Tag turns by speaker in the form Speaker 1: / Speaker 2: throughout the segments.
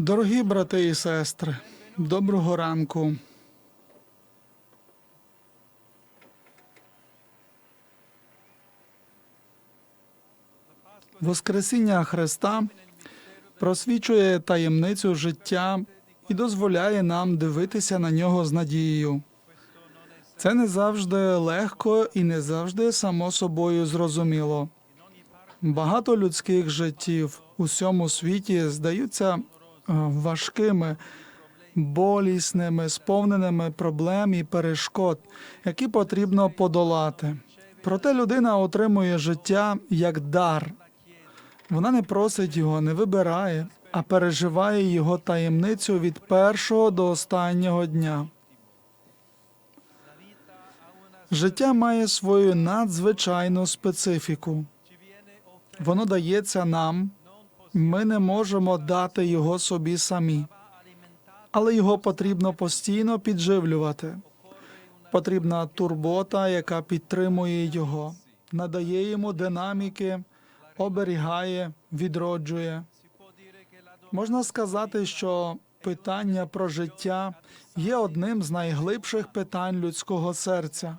Speaker 1: Дорогі брати і сестри, доброго ранку. Воскресіння Христа просвічує таємницю життя і дозволяє нам дивитися на нього з надією. Це не завжди легко і не завжди само собою зрозуміло. Багато людських життів у всьому світі здаються важкими, болісними, сповненими проблем і перешкод, які потрібно подолати. Проте людина отримує життя як дар. Вона не просить його, не вибирає, а переживає його таємницю від першого до останнього дня. Життя має свою надзвичайну специфіку. Воно дається нам, ми не можемо дати його собі самі, але його потрібно постійно підживлювати. Потрібна турбота, яка підтримує його, надає йому динаміки, оберігає, відроджує. Можна сказати, що питання про життя є одним з найглибших питань людського серця.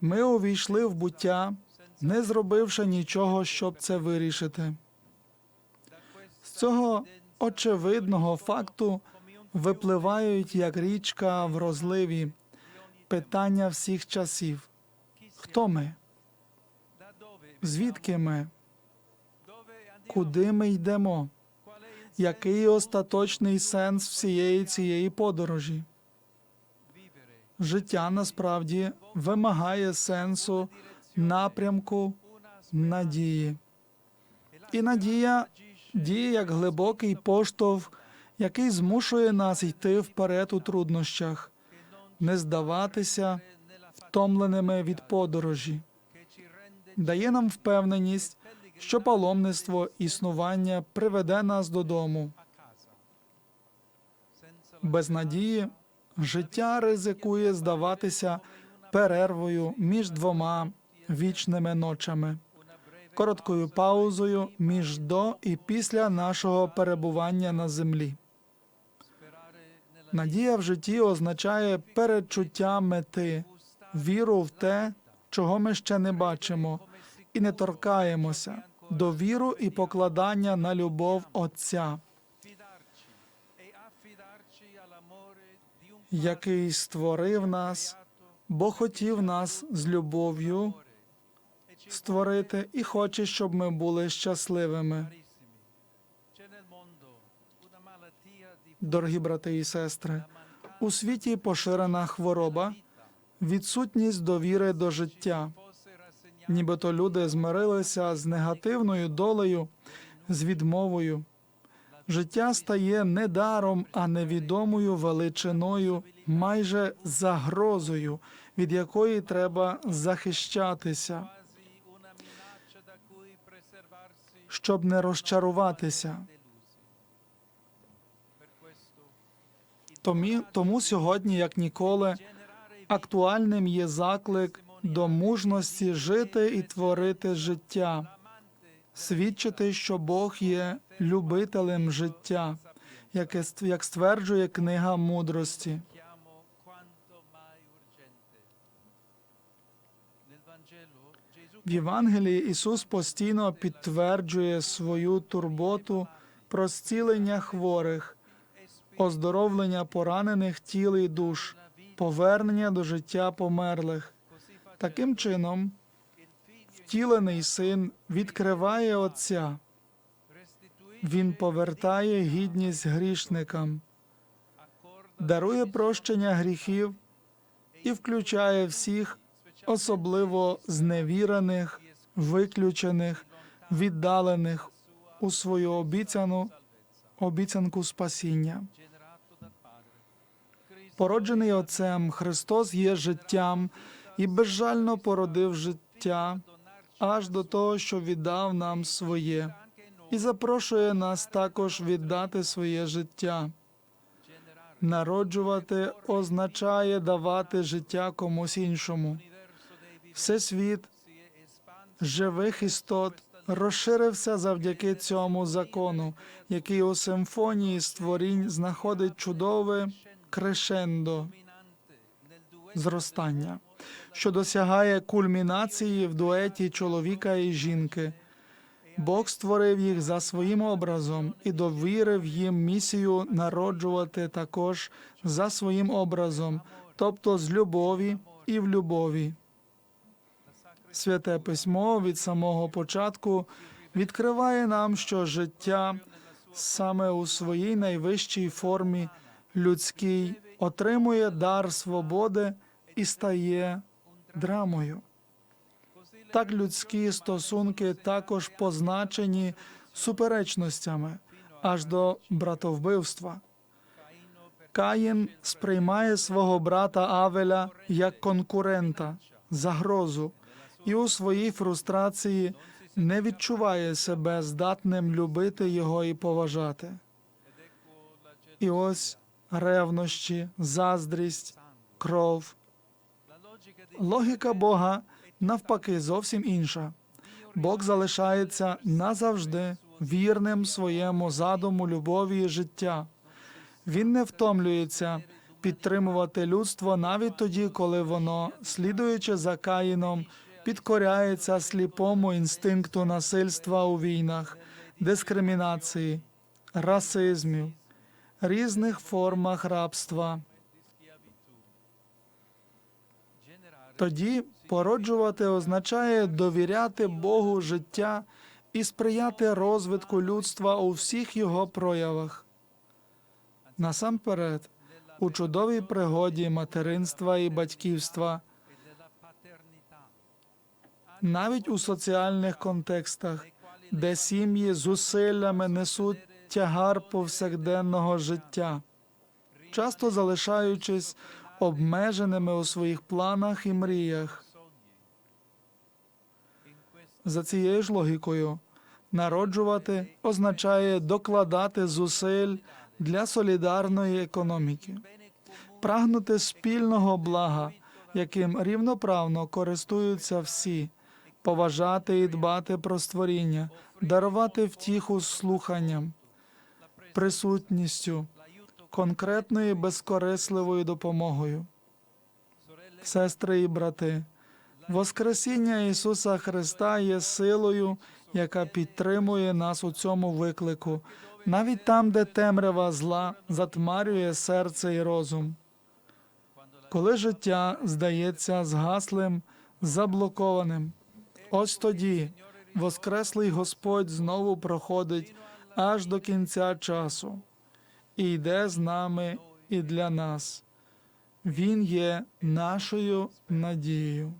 Speaker 1: Ми увійшли в буття, не зробивши нічого, щоб це вирішити. З цього очевидного факту випливають як річка в розливі питання всіх часів. Хто ми? Звідки ми? Куди ми йдемо? Який остаточний сенс всієї цієї подорожі? Життя насправді вимагає сенсу, напрямку, надії. І надія діє як глибокий поштовх, який змушує нас йти вперед у труднощах, не здаватися втомленими від подорожі, дає нам впевненість, що паломництво існування приведе нас додому. Без надії життя ризикує здаватися перервою між двома вічними ночами, короткою паузою між до і після нашого перебування на землі. Надія в житті означає передчуття мети, віру в те, чого ми ще не бачимо, і не торкаємося, довіру і покладання на любов Отця, який створив нас, бо хотів нас з любов'ю створити і хоче, щоб ми були щасливими. Дорогі брати і сестри, у світі поширена хвороба, відсутність довіри до життя. Нібито люди змирилися з негативною долею, з відмовою. Життя стає не даром, а невідомою величиною, майже загрозою, від якої треба захищатися, щоб не розчаруватися. Тому, тому сьогодні, як ніколи, актуальним є заклик до мужності жити і творити життя, свідчити, що Бог є любителем життя, як стверджує книга мудрості. В Євангелії Ісус постійно підтверджує свою турботу про зцілення хворих, оздоровлення поранених тіл і душ, повернення до життя померлих. Таким чином, втілений син відкриває Отця. Він повертає гідність грішникам, дарує прощення гріхів і включає всіх, особливо зневірених, виключених, віддалених у свою обіцяну обіцянку спасіння. Породжений Отцем, Христос є життям і безжально породив життя аж до того, що віддав нам своє, і запрошує нас також віддати своє життя. Народжувати означає давати життя комусь іншому. Всесвіт живих істот розширився завдяки цьому закону, який у симфонії створінь знаходить чудове крешендо зростання, що досягає кульмінації в дуеті чоловіка і жінки. Бог створив їх за своїм образом і довірив їм місію народжувати також за своїм образом, тобто з любові і в любові. Святе письмо від самого початку відкриває нам, що життя саме у своїй найвищій формі людській отримує дар свободи і стає драмою. Так людські стосунки також позначені суперечностями аж до братовбивства. Каїн сприймає свого брата Авеля як конкурента, загрозу, і у своїй фрустрації не відчуває себе здатним любити його і поважати. І ось ревнощі, заздрість, кров. Логіка Бога навпаки зовсім інша. Бог залишається назавжди вірним своєму задуму любові і життя. Він не втомлюється підтримувати людство навіть тоді, коли воно, слідуючи за Каїном, підкоряється сліпому інстинкту насильства у війнах, дискримінації, расизмів, різних формах рабства. Тоді породжувати означає довіряти Богу життя і сприяти розвитку людства у всіх його проявах. Насамперед, у чудовій пригоді материнства і батьківства, навіть у соціальних контекстах, де сім'ї зусиллями несуть тягар повсякденного життя, часто залишаючись обмеженими у своїх планах і мріях. За цією ж логікою, народжувати означає докладати зусиль для солідарної економіки, прагнути спільного блага, яким рівноправно користуються всі, поважати і дбати про створіння, дарувати втіху слуханням, присутністю, конкретною безкорисливою допомогою. Сестри і брати, Воскресіння Ісуса Христа є силою, яка підтримує нас у цьому виклику, навіть там, де темрява зла затмарює серце і розум. Коли життя здається згаслим, заблокованим, ось тоді Воскреслий Господь знову проходить аж до кінця часу і йде з нами і для нас. Він є нашою надією.